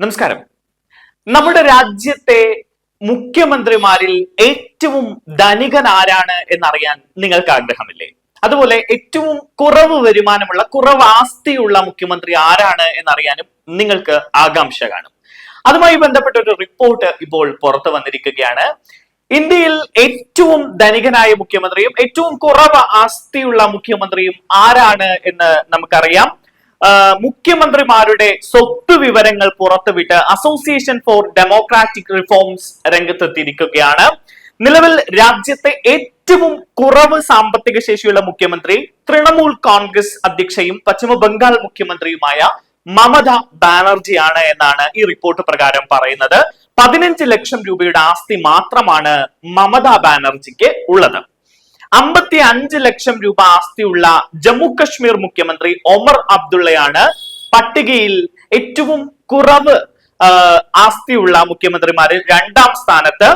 നമസ്കാരം. നമ്മുടെ രാജ്യത്തെ മുഖ്യമന്ത്രിമാരിൽ ഏറ്റവും ധനികൻ ആരാണ് എന്നറിയാൻ നിങ്ങൾക്ക് ആഗ്രഹമില്ലേ? അതുപോലെ ഏറ്റവും കുറവ് വരുമാനമുള്ള കുറവ് ആസ്തിയുള്ള മുഖ്യമന്ത്രി ആരാണ് എന്നറിയാനും നിങ്ങൾക്ക് ആകാംക്ഷ കാണും. അതുമായി ബന്ധപ്പെട്ട ഒരു റിപ്പോർട്ട് ഇപ്പോൾ പുറത്തു വന്നിരിക്കുകയാണ്. ഇന്ത്യയിൽ ഏറ്റവും ധനികനായ മുഖ്യമന്ത്രിയും ഏറ്റവും കുറവ് ആസ്തിയുള്ള മുഖ്യമന്ത്രിയും ആരാണ് എന്ന് നമുക്കറിയാം. മുഖ്യമന്ത്രിമാരുടെ സ്വത്ത് വിവരങ്ങൾ പുറത്തുവിട്ട് അസോസിയേഷൻ ഫോർ ഡെമോക്രാറ്റിക് റിഫോംസ് രംഗത്തെത്തിയിരിക്കുകയാണ്. നിലവിൽ രാജ്യത്തെ ഏറ്റവും കുറവ് സാമ്പത്തിക ശേഷിയുള്ള മുഖ്യമന്ത്രി തൃണമൂൽ കോൺഗ്രസ് അധ്യക്ഷയും പശ്ചിമ ബംഗാൾ മുഖ്യമന്ത്രിയുമായ മമത ബാനർജിയാണ് എന്നാണ് ഈ റിപ്പോർട്ട് പ്രകാരം പറയുന്നത്. പതിനഞ്ച് ലക്ഷം രൂപയുടെ ആസ്തി മാത്രമാണ് മമത ബാനർജിക്ക് ഉള്ളത്. അമ്പത്തി അഞ്ച് ലക്ഷം രൂപ ആസ്തിയുള്ള ജമ്മു കശ്മീർ മുഖ്യമന്ത്രി ഒമർ അബ്ദുള്ളയാണ് പട്ടികയിൽ ഏറ്റവും കുറവ് ആസ്തിയുള്ള മുഖ്യമന്ത്രിമാരിൽ രണ്ടാം സ്ഥാനത്ത്.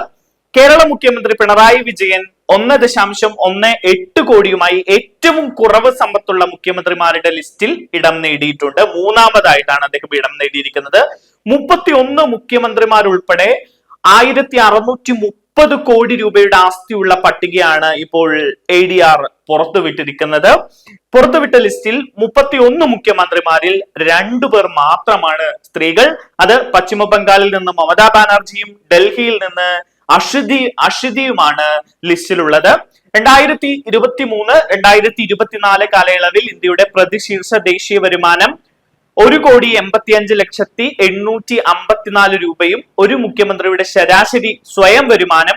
കേരള മുഖ്യമന്ത്രി പിണറായി വിജയൻ ഒന്ന് ദശാംശം ഒന്ന് എട്ട് കോടിയുമായി ഏറ്റവും കുറവ് സമ്പത്തുള്ള മുഖ്യമന്ത്രിമാരുടെ ലിസ്റ്റിൽ ഇടം നേടിയിട്ടുണ്ട്. മൂന്നാമതായിട്ടാണ് അദ്ദേഹം ഇടം നേടിയിരിക്കുന്നത്. മുപ്പത്തി ഒന്ന് മുഖ്യമന്ത്രിമാരുൾപ്പെടെ ആയിരത്തി അറുന്നൂറ്റി മുപ്പത് കോടി രൂപയുടെ ആസ്തിയുള്ള പട്ടികയാണ് ഇപ്പോൾ എ ഡി ആർ പുറത്തുവിട്ടിരിക്കുന്നത്. പുറത്തുവിട്ട ലിസ്റ്റിൽ മുപ്പത്തി ഒന്ന് മുഖ്യമന്ത്രിമാരിൽ രണ്ടു പേർ മാത്രമാണ് സ്ത്രീകൾ. അത് പശ്ചിമ ബംഗാളിൽ നിന്ന് മമതാ ബാനർജിയും ഡൽഹിയിൽ നിന്ന് അഷിതി അഷിതിയുമാണ് ലിസ്റ്റിലുള്ളത്. രണ്ടായിരത്തി ഇരുപത്തി മൂന്ന് രണ്ടായിരത്തി ഇരുപത്തിനാല് കാലയളവിൽ ഇന്ത്യയുടെ പ്രതിശീർഷ ദേശീയ വരുമാനം ഒരു കോടി എൺപത്തിയഞ്ച് ലക്ഷത്തി എണ്ണൂറ്റി അമ്പത്തിനാല് രൂപയും ഒരു മുഖ്യമന്ത്രിയുടെ ശരാശരി സ്വയം വരുമാനം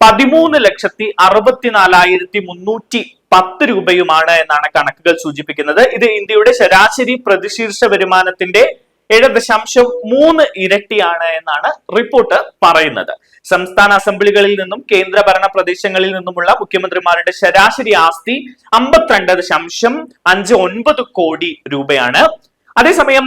പതിമൂന്ന് ലക്ഷത്തി അറുപത്തിനാലായിരത്തി മുന്നൂറ്റി പത്ത് രൂപയുമാണ് എന്നാണ് കണക്കുകൾ സൂചിപ്പിക്കുന്നത്. ഇത് ഇന്ത്യയുടെ ശരാശരി പ്രതിശീർഷ വരുമാനത്തിന്റെ ഏഴ് ദശാംശം മൂന്ന് ഇരട്ടിയാണ് എന്നാണ് റിപ്പോർട്ട് പറയുന്നത്. സംസ്ഥാന അസംബ്ലികളിൽ നിന്നും കേന്ദ്രഭരണ പ്രദേശങ്ങളിൽ നിന്നുമുള്ള മുഖ്യമന്ത്രിമാരുടെ ശരാശരി ആസ്തി അമ്പത്തിരണ്ട് ദശാംശം അഞ്ച് ഒൻപത് കോടി രൂപയാണ്. അതേസമയം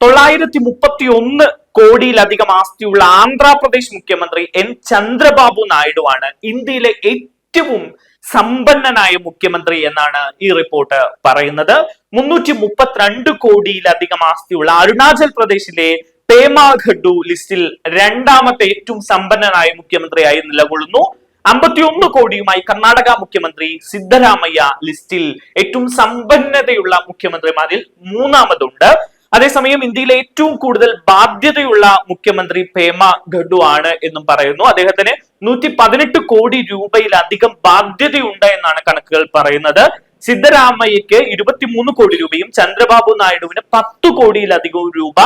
തൊള്ളായിരത്തി മുപ്പത്തി ഒന്ന് കോടിയിലധികം ആസ്തിയുള്ള ആന്ധ്രാപ്രദേശ് മുഖ്യമന്ത്രി എൻ ചന്ദ്രബാബു നായിഡു ആണ് ഇന്ത്യയിലെ ഏറ്റവും സമ്പന്നനായ മുഖ്യമന്ത്രി എന്നാണ് ഈ റിപ്പോർട്ട് പറയുന്നത്. മുന്നൂറ്റി മുപ്പത്തിരണ്ട് കോടിയിലധികം ആസ്തിയുള്ള അരുണാചൽ പ്രദേശിലെ പേമാ ഖഡു ലിസ്റ്റിൽ രണ്ടാമത്തെ ഏറ്റവും സമ്പന്നനായ മുഖ്യമന്ത്രിയായി നിലകൊള്ളുന്നു. അമ്പത്തിയൊന്ന് കോടിയുമായി കർണാടക മുഖ്യമന്ത്രി സിദ്ധരാമയ്യ ലിസ്റ്റിൽ ഏറ്റവും സമ്പന്നതയുള്ള മുഖ്യമന്ത്രിമാരിൽ മൂന്നാമതുണ്ട്. അതേസമയം ഇന്ത്യയിലെ ഏറ്റവും കൂടുതൽ ബാധ്യതയുള്ള മുഖ്യമന്ത്രി പേമ ഖഡു ആണ് എന്നും പറയുന്നു. അദ്ദേഹത്തിന് നൂറ്റി പതിനെട്ട് കോടി രൂപയിലധികം ബാധ്യതയുണ്ട് എന്നാണ് കണക്കുകൾ പറയുന്നത്. സിദ്ധരാമയ്യക്ക് ഇരുപത്തിമൂന്ന് കോടി രൂപയും ചന്ദ്രബാബു നായിഡുവിന് പത്ത് കോടിയിലധികവും രൂപ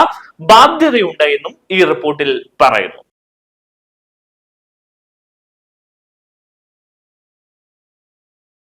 ബാധ്യതയുണ്ട് എന്നും ഈ റിപ്പോർട്ടിൽ പറയുന്നു.